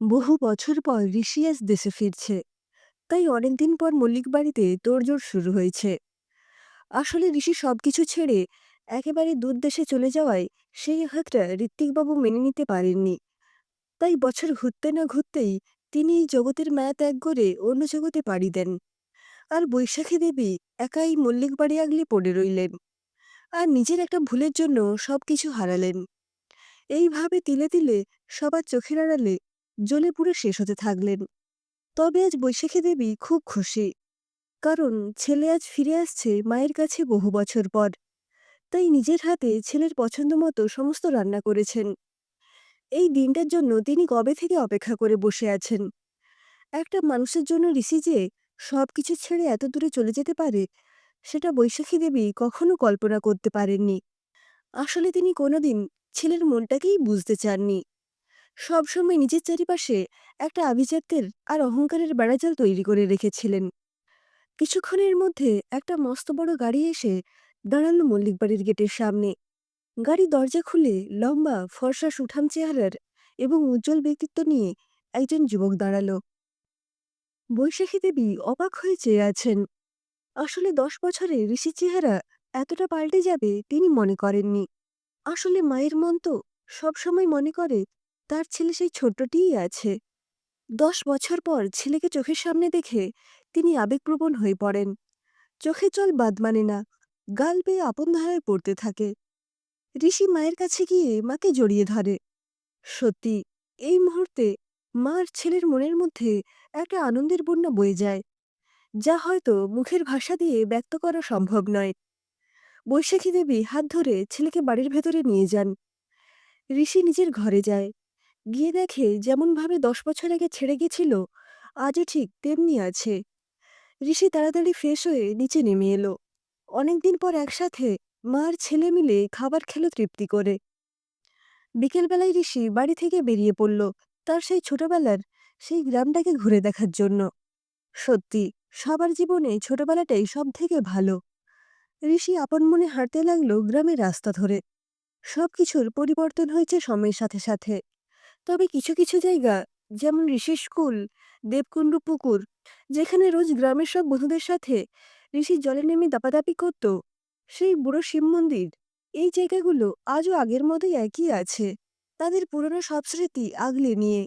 বহু বছর পর ঋষি আজ দেশে ফিরছে। তাই অনেকদিন পর মল্লিক বাড়িতে তোড়জোড় শুরু হয়েছে। আসলে ঋষি সবকিছু ছেড়ে একেবারে দূর দেশে চলে যাওয়ায় সেই আঘাতটা ঋত্বিকবাবু মেনে নিতে পারেননি। তাই বছর ঘুরতে না ঘুরতেই তিনি জগতের মায়া ত্যাগ করে অন্য জগতে পাড়ি দেন। আর বৈশাখী দেবী একাই মল্লিক বাড়ি আগলে পড়ে রইলেন। আর নিজের একটা ভুলের জন্য সবকিছু হারালেন। এইভাবে তিলে তিলে সবার চোখের আড়ালে জ্বলে পুড়ে শেষ হতে থাকলেন। তবে আজ বৈশাখী দেবী খুব খুশি। কারণ ছেলে আজ ফিরে আসছে মায়ের কাছে বহু বছর পর। তাই নিজের হাতে ছেলের পছন্দ মতো সমস্ত রান্না করেছেন। এই দিনটার জন্য তিনি কবে থেকে অপেক্ষা করে বসে আছেন? একটা মানুষের জন্য ঋষি যে সবকিছু ছেড়ে এত দূরে চলে যেতে পারে, সেটা বৈশাখী দেবী কখনো কল্পনা করতে পারেননি। আসলে তিনি কোনোদিন ছেলের মনটাকেই বুঝতে চাননি। সবসময় নিজের চারিপাশে একটা আভিজাত্যের আর অহংকারের বেড়াজাল তৈরি করে রেখেছিলেন। কিছুক্ষণের মধ্যে একটা মস্ত বড় গাড়ি এসে দাঁড়াল মল্লিক বাড়ির গেটের সামনে। গাড়ি দরজা খুলে লম্বা, ফর্সা, সুঠাম চেহারার এবং উজ্জ্বল ব্যক্তিত্ব নিয়ে একজন যুবক দাঁড়াল। বৈশাখী দেবী অবাক হয়ে চেয়ে আছেন। আসলে দশ বছরে ঋষি চেহারা এতটা পাল্টে যাবে তিনি মনে করেননি। আসলে মায়ের মন তো সবসময় মনে করে তার ছেলে সেই ছোট্টটিই আছে। দশ বছর পর ছেলেকে চোখের সামনে দেখে তিনি আবেগপ্রবণ হয়ে পড়েন। চোখে জল বাদ মানে না, গাল বেয়ে আপন ধারায় পড়তে থাকে। ঋষি মায়ের কাছে গিয়ে মাকে জড়িয়ে ধরে। সত্যি, এই মুহূর্তে মার ছেলের মনের মধ্যে একটা আনন্দের বন্যা বয়ে যায়, যা হয়তো মুখের ভাষা দিয়ে ব্যক্ত করা সম্ভব নয়। বৈশাখী দেবী হাত ধরে ছেলেকে বাড়ির ভেতরে নিয়ে যান। ঋষি নিজের ঘরে যায়। গিয়ে দেখে যেমনভাবে দশ বছর আগে ছেড়ে গেছিল আজও ঠিক তেমনি আছে। ঋষি তাড়াতাড়ি ফ্রেশ হয়ে নিচে নেমে এলো। অনেকদিন পর একসাথে মার ছেলে মিলে খাবার খেলো তৃপ্তি করে। বিকেলবেলায় ঋষি বাড়ি থেকে বেরিয়ে পড়ল তার সেই ছোটবেলার সেই গ্রামটাকে ঘুরে দেখার জন্য। সত্যি, সবার জীবনে ছোটবেলাটাই সব থেকে ভালো। ঋষি আপন মনে হাঁটতে লাগল গ্রামের রাস্তা ধরে। সবকিছুর পরিবর্তন হয়েছে সময়ের সাথে সাথে। তবে কিছু কিছু জায়গা, যেমন ঋষি স্কুল, দেবকুণ্ড পুকুর, যেখানে রোজ গ্রামের সব বন্ধুদের সাথে ঋষি জলে নেমে দাপাদাপি করত, সেই বুড়ো শিব মন্দির। এই জায়গাগুলো আজও আগের মতোই একই আছে। তাদের পুরনো সব স্মৃতি আগলে নিয়ে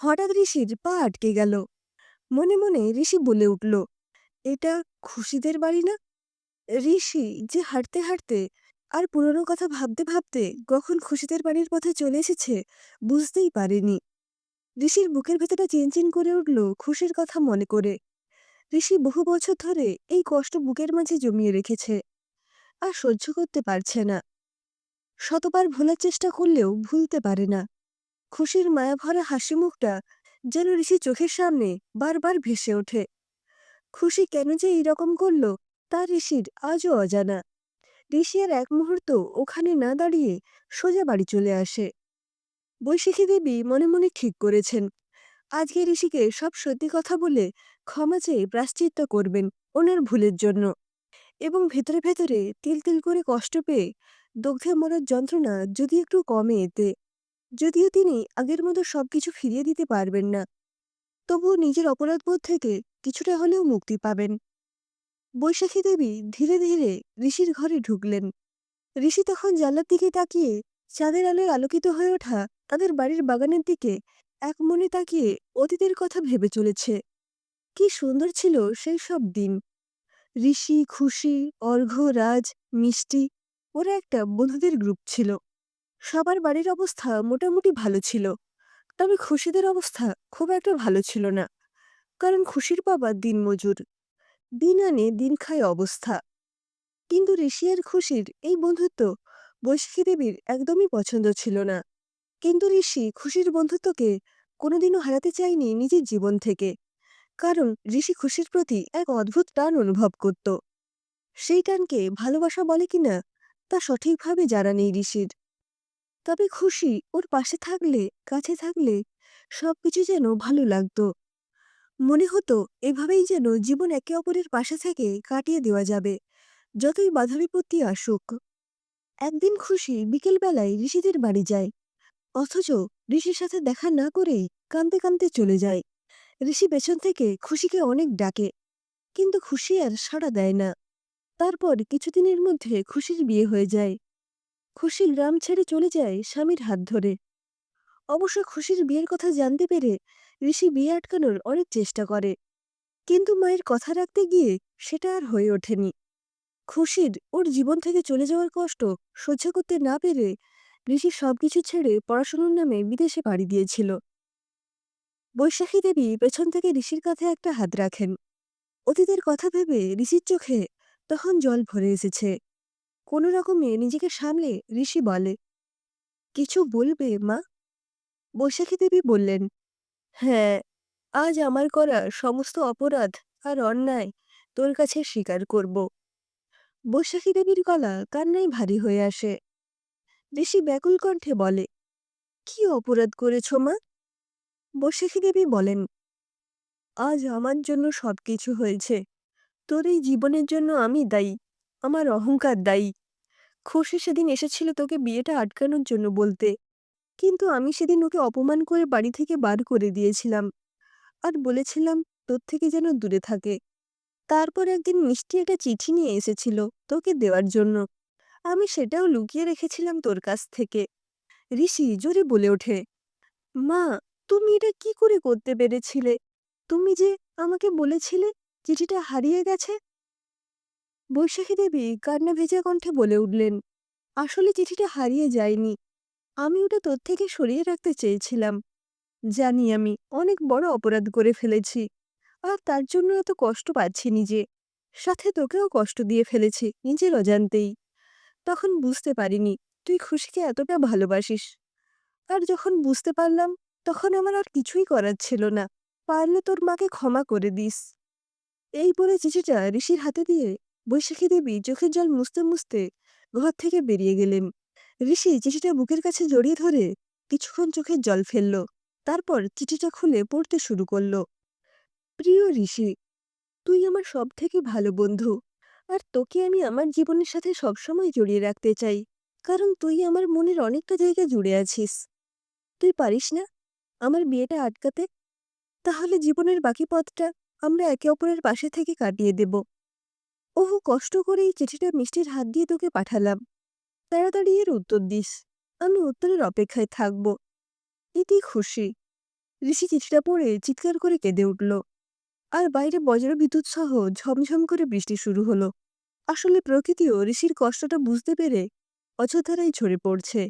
হঠাৎ ঋষির পা আটকে গেল। মনে মনে ঋষি বলে উঠল, এটা খুশিদের বাড়ি না? ঋষি যে হাঁটতে হাঁটতে আর পুরনো কথা ভাবতে ভাবতে কখন খুশিদের বাড়ির পথে চলে এসেছে বুঝতেই পারেনি। ঋষির বুকের ভেতরটা চিনচিন করে উঠল খুশির কথা মনে করে। ঋষি বহু বছর ধরে এই কষ্ট বুকের মাঝে জমিয়ে রেখেছে আর সহ্য করতে পারছে না। শতবার ভোলার চেষ্টা করলেও ভুলতে পারে না। খুশির মায়াভরা হাসি মুখটা যেন ঋষি চোখের সামনে বারবার ভেসে ওঠে। খুশি কেন যে এইরকম করল তা ঋষির আজও অজানা। ঋষি আর এক মুহূর্ত ওখানে না দাঁড়িয়ে সোজা বাড়ি চলে আসে। বৈশাখী দেবী মনে মনে ঠিক করেছেন, আজকে ঋষিকে সব সত্যি কথা বলে ক্ষমা চেয়ে প্রাশ্চিত্য করবেন ওনার ভুলের জন্য এবং ভেতরে ভেতরে তিল তিল করে কষ্ট পেয়ে দগ্ধে মরার যন্ত্রণা যদি একটু কমে এতে, যদিও তিনি আগের মতো সবকিছু ফিরিয়ে দিতে পারবেন না। তবুও নিজের অপরাধবোধ থেকে কিছুটা হলেও মুক্তি পাবেন। বৈশাখী দেবী ধীরে ধীরে ঋষির ঘরে ঢুকলেন। ঋষি তখন জানলার দিকে তাকিয়ে চাঁদের আলোয় আলোকিত হয়ে ওঠা তাদের বাড়ির বাগানের দিকে এক মনে তাকিয়ে অতীতের কথা ভেবে চলেছে। কি সুন্দর ছিল সেই সব দিন। ঋষি, খুশি, অর্ঘ্য, রাজ, মিষ্টি ওরা একটা বন্ধুদের গ্রুপ ছিল। সবার বাড়ির অবস্থা মোটামুটি ভালো ছিল। তবে খুশিদের অবস্থা খুব একটা ভালো ছিল না। কারণ খুশির বাবা দিনমজুর। দিন আনে, দিন খায় অবস্থা। কিন্তু ঋষি আর খুশির এই বন্ধুত্ব বৈশাখী দেবীর একদমই পছন্দ ছিল না। কিন্তু ঋষি খুশির বন্ধুত্বকে কোনোদিনও হারাতে চায়নি নিজের জীবন থেকে। কারণ ঋষি খুশির প্রতি এক অদ্ভুত টান অনুভব করত। সেই টানকে ভালোবাসা বলে কিনা তা সঠিকভাবে জানা নেই ঋষির। তবে খুশি ওর পাশে থাকলে, কাছে থাকলে সবকিছু যেন ভালো লাগতো। মনে হতো এভাবেই যেন জীবন একে অপরের পাশে থেকে কাটিয়ে দেওয়া যাবে, যতই বাধা বিপত্তি আসুক। একদিন খুশি বিকেলবেলায় ঋষিদের বাড়ি যায় অথচ ঋষির সাথে দেখা না করেই কাঁদতে কাঁদতে চলে যায় ঋষি পেছন থেকে খুশিকে অনেক ডাকে, কিন্তু খুশি আর সাড়া দেয় না। তারপর কিছুদিনের মধ্যে খুশির বিয়ে হয়ে যায়। খুশি গ্রাম ছেড়ে চলে যায় স্বামীর হাত ধরে। অবশ্য খুশির বিয়ের কথা জানতে পেরে ঋষি বিয়ে আটকানোর অনেক চেষ্টা করে। কিন্তু মায়ের কথা রাখতে গিয়ে সেটা আর হয়ে ওঠেনি। খুশির ওর জীবন থেকে চলে যাওয়ার কষ্ট সহ্য করতে না পেরে ঋষি সবকিছু ছেড়ে পড়াশোনার নামে বিদেশে পাড়ি দিয়েছিল বৈশাখী দেবী পেছন থেকে ঋষির কাঁধে একটা হাত রাখেন। অতীতের কথা ভেবে ঋষির চোখে তখন জল ভরে এসেছে। কোনো রকমে নিজেকে সামলে ঋষি বলে, কিছু বলবে মা? বৈশাখী দেবী বললেন হ্যাঁ আজ আমার করা সমস্ত অপরাধ আর অন্যায় তোর কাছে স্বীকার করব। বৈশাখী দেবীর গলা কান্নাই ভারী হয়ে আসে। ঋষি ব্যাকুল কণ্ঠে বলে, কি অপরাধ করেছ মা? বৈশাখী দেবী বলেন, আজ আমার জন্য সবকিছু হয়েছে। তোর এই জীবনের জন্য আমি দায়ী, আমার অহংকার দায়ী। খুশি সেদিন এসেছিল তোকে বিয়েটা আটকানোর জন্য বলতে। কিন্তু আমি সেদিন ওকে অপমান করে বাড়ি থেকে বার করে দিয়েছিলাম। আর বলেছিলাম, তোর থেকে যেন দূরে থাকে। তারপর একদিন মিষ্টি একটা চিঠি নিয়ে এসেছিল তোকে দেওয়ার জন্য। আমি সেটাও লুকিয়ে রেখেছিলাম তোর কাছ থেকে। ঋষি জোরে বলে ওঠে, মা, তুমি এটা কি করে করতে পেরেছিলে? তুমি যে আমাকে বলেছিলে চিঠিটা হারিয়ে গেছে? বৈশাখী দেবী কান্না ভেজা কণ্ঠে বলে উঠলেন, আসলে চিঠিটা হারিয়ে যায়নি। আমি ওটা তোর থেকে সরিয়ে রাখতে চেয়েছিলাম। জানি আমি অনেক বড় অপরাধ করে ফেলেছি, আর তার জন্য এত কষ্ট পাচ্ছি নিজে সাথে তোকেও কষ্ট দিয়ে ফেলেছি নিজের অজান্তেই। তখন বুঝতে পারিনি, তুই খুশিকে এতটা ভালোবাসিস। আর যখন বুঝতে পারলাম, তখন আমার আর কিছুই করার ছিল না, পারলে তোর মাকে ক্ষমা করে দিস। এই বলে চিঠিটা ঋষির হাতে দিয়ে বৈশাখী দেবী চোখের জল মুছতে মুছতে ঘর থেকে বেরিয়ে গেলেন। ঋষি চিঠিটা বুকের কাছে জড়িয়ে ধরে কিছুক্ষণ চোখের জল ফেলল, তারপর চিঠিটা খুলে পড়তে শুরু করল। প্রিয় ঋষি, তুই আমার সব থেকে ভালো বন্ধু, আর তোকে আমি আমার জীবনের সাথে সবসময় জড়িয়ে রাখতে চাই, কারণ তুই আমার মনের অনেকটা জায়গা জুড়ে আছিস। তুই পারিস না আমার বিয়েটা আটকাতে? তাহলে জীবনের বাকি পথটা আমরা একে অপরের পাশে থেকে কাটিয়ে দেব। ওহু, কষ্ট করে এই চিঠিটা মিষ্টির হাত দিয়ে তোকে পাঠালাম। তাড়াতাড়ি এর উত্তর দিস। আমি উত্তরের অপেক্ষায় থাকব। ইতি খুশি। ঋষি চিঠিটা পড়ে চিৎকার করে কেঁদে উঠল। আর বাইরে বজ্র বিদ্যুৎ সহ ঝমঝম করে বৃষ্টি শুরু হলো। আসলে প্রকৃতিও ঋষির কষ্টটা বুঝতে পেরে অযোধ্যারাই ঝরে পড়ছে।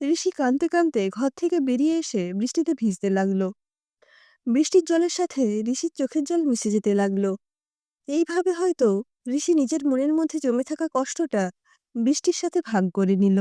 ঋষি কাঁদতে কাঁদতে ঘর থেকে বেরিয়ে এসে বৃষ্টিতে ভিজতে লাগল। বৃষ্টির জলের সাথে ঋষির চোখের জল মিশে যেতে লাগল। এইভাবে হয়তো ঋষি নিজের মনের মধ্যে জমে থাকা কষ্টটা বৃষ্টির সাথে ভাগ করে নিল।